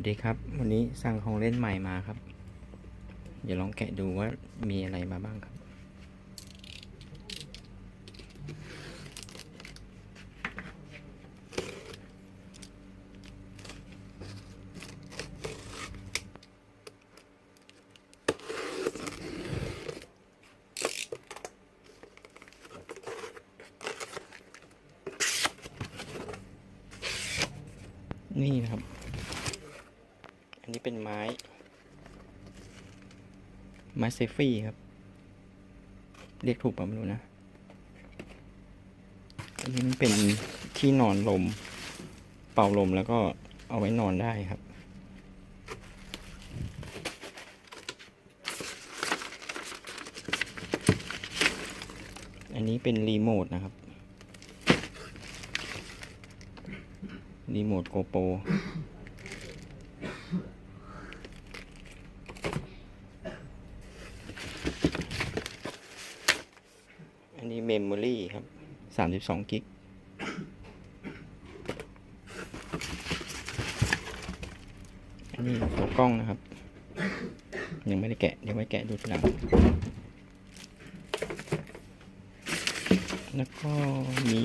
วัสดีครับ วันนี้สั่งของเล่นใหม่มาครับ เดี๋ยวลองแกะดูว่ามีอะไรมาบ้างครับ นี่นะครับ นนี้เป็นไม้ ไม้เซฟฟี่ครับ เรียกถูกป่ะไม่รู้นะ อันนี้มันเป็นที่นอนลม เป่าลมแล้วก็เอาไว้นอนได้ครับอันนี้เป็นรีโมทนะครับ รีโมทโกโปร อันนี้เมมโมรี่ครับสามสิบสองกิก อันนี้ตัวกล้องนะครับ ยังไม่ได้แกะ เดี๋ยวไว้แกะดูทีหลัง แล้วก็มี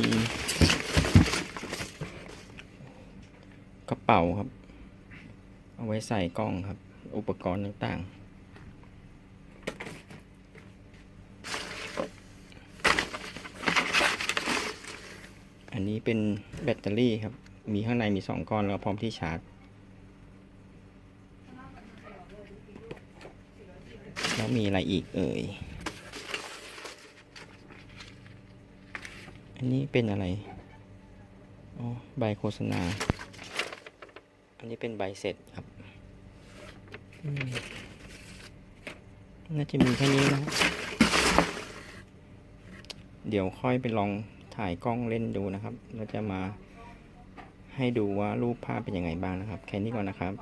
กระเป๋าครับ เอาไว้ใส่กล้องครับ อุปกรณ์ต่างๆ อันนี้เป็นแบตเตอรี่ครับ มีข้างในมีสองก้อนแล้วพร้อมที่ชาร์จ แล้วมีอะไรอีกเอ่ย อันนี้เป็นอะไร อ๋อ ใบโฆษณา อันนี้เป็นใบเสร็จครับน่าจะมีแค่นี้นะ เดี๋ยวค่อยไปลอง ถ่ายกล้องเล่นดูนะครับ แล้วจะมาให้ดูว่ารูปภาพเป็นยังไงบ้างนะครับ แค่นี้ก่อนนะครับ